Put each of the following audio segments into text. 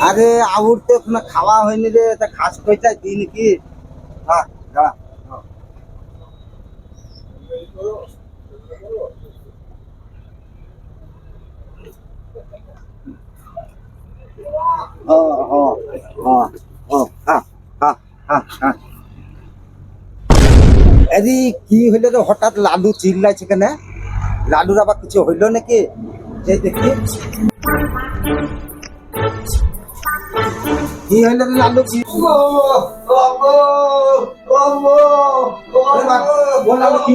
আরে আউর তো খাওয়া হয়নি রে তা খাস কইটা দিন কি? হ্যাঁ দাঁড়া ও ও ও ও হ্যাঁ হ্যাঁ হ্যাঁ হ্যাঁ আরে, কি হইল রে? হঠাৎ লালু চিল্লাইছে কেন? লালুর আবার কিছু হইল নাকি? এই দেখি। কি হইল রে লালু? কি লালু কি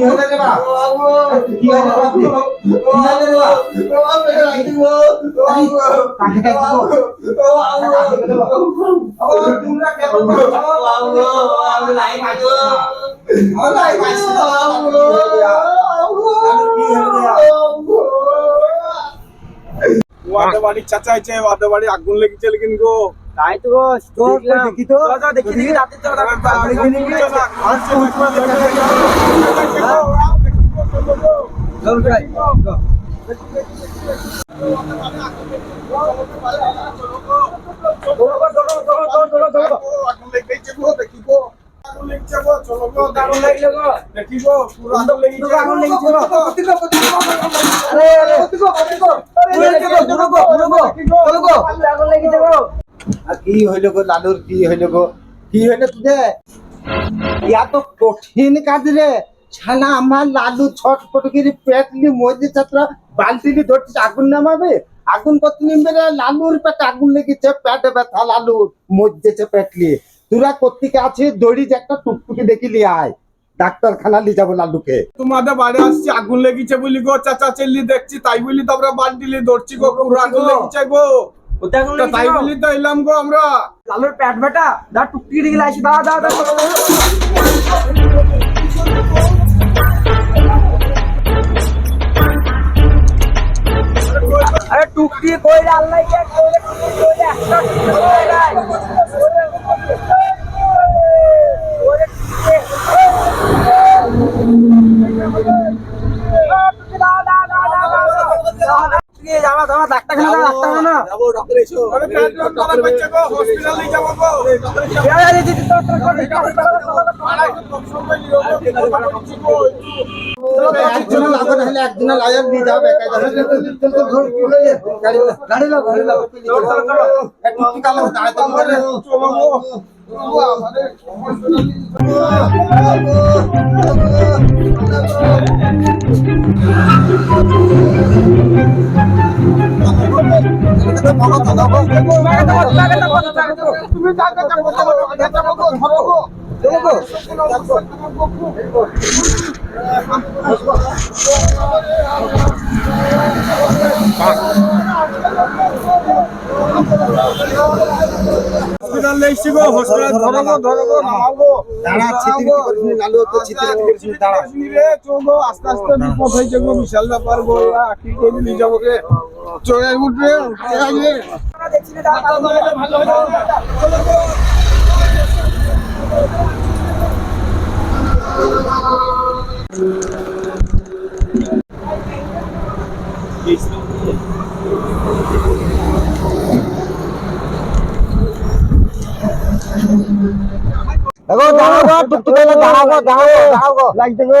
বাড়ি চাচা আছে বাড়ি আগুন লেগেছে লেকিন গো তাই তো তো দেখি তো দেখি দেখি রাতে চল। আগুন লেগে গো, আর কি হইল গো লালুর কি হইল গো? কি হইল তোদের? ইয়া তো কঠিন কাজ রে। ছানা আমার লালু ছটফট করে পেটলি মধ্যে ছাত্র। বালতিনি ধরছিস আগুন নামাবে? আগুন কত নিমবে রে? লালুর পেটে আগুন লেগেছে পেটে ব্যথা লালুর। মধ্যেছে পেটলি তোরা কোথেকে আছে দড়ি যে একটা টুকটুকি দেখিলি আয়। ডাক্তারখানা নিয়ে যাব লালুকে। তোমাদের বাড়ি আসছি আগুন লেগেছে বলি গো চাচা চেল্লি দেখছি তাই বলি তো আমরা বান্ডিলি ধরছি গো আগুন লেগেছে গো। তা তাই বলি তো এলাম গো আমরা। লালুর পেট বেটা দা টুকটি দিকে লাইছি দা দা দা আরে টুকটি কই আল্লাহ কে কই একটা টুকটি কই রে ওরে টুকটি দা দা দা দা দা যাবা যাবা ডাক্তারখানা যা ডাক্তারখানা আরে পেট যন্ত্রণা করছে গো হসপিটাল নিয়ে যাব গো যাবে লাগ যাবে যাব যাব যাব আস্তে আস্তে বিপদ হয়েছে গো বিশাল ব্যাপার এরা কি করে নিয়ে যাব গে চলে উঠবে উঠে আসবে দেখো দাঁড়াও গো টুকটুকি গো দাঁড়াও গো। লাগছে গো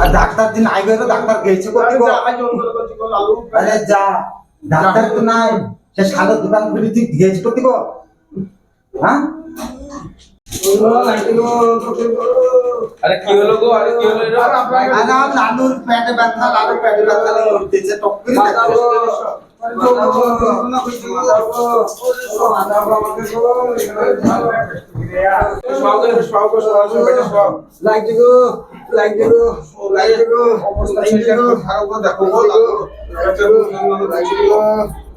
আর ডাক্তার দিন আই গেল ডাক্তার গেছে গো আরে যা ডাক্তার তো নাই। সে শালের দোকান খুলি তুই গেছ কোথায় হ্যাঁ? আরে কি হলো গো? আরে কি হলো আরে আমার পেটে ব্যথা লালুর পেটে ব্যথা লাগে উঠতেছে টক করে দেখো। সব লাইক দিও ও লাইক দিও অবস্থা শেয়ার করো ভালো দেখো লাগো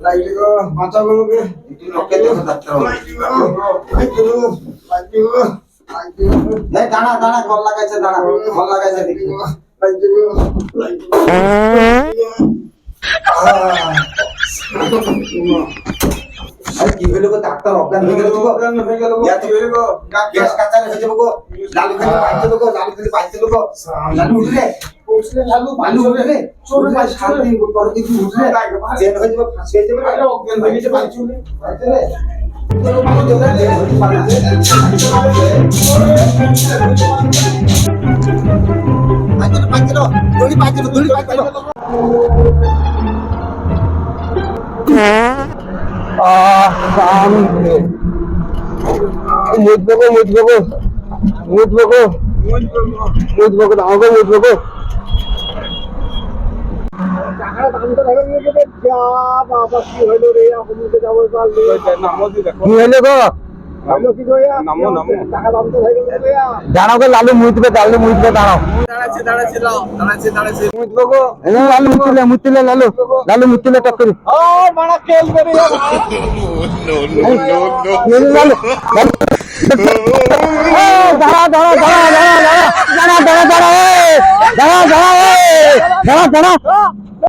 লাইক দিও দাঁড়া দাঁড়া গল লাগাইছে দাঁড়া গল লাগাইছে আরে কি হইল গো ডাক্তার অজ্ঞান হয়ে গেল গো অজ্ঞান হয়ে গেল গো ইয়া তো হইল গো গ্যাস কাচার হয়ে যাব গো লালু খালি পাইতে গো লালু খালি পাইতে গো লালু উঠলে পৌঁছলে লালু লালু উঠলে চোর সাত দিন পর দিন উঠলে জেল হয়ে যাবে ফাঁসি হয়ে যাবে আরে অজ্ঞান হয়ে গেছে বাড়ি চলে পাইতে রে জেল হতে পারে না। পাইতে পাইতে দড়ি মুদবগো মুদবগো মুদবগো মুদবগো দামগো মুদবগো কি হলো গো দাঁড়াও গো লালু মুতবে লালু মুতবে দাঁড়াও। লালু মুতলে মুতলে লালু। লালু মুতলে টক্করি। লালু। দাঁড়া দাঁড়া দাঁড়া দাঁড়া দাঁড়া দাঁড়া দাঁড়া দাঁড়া দাঁড়া দাঁড়া দাঁড়া।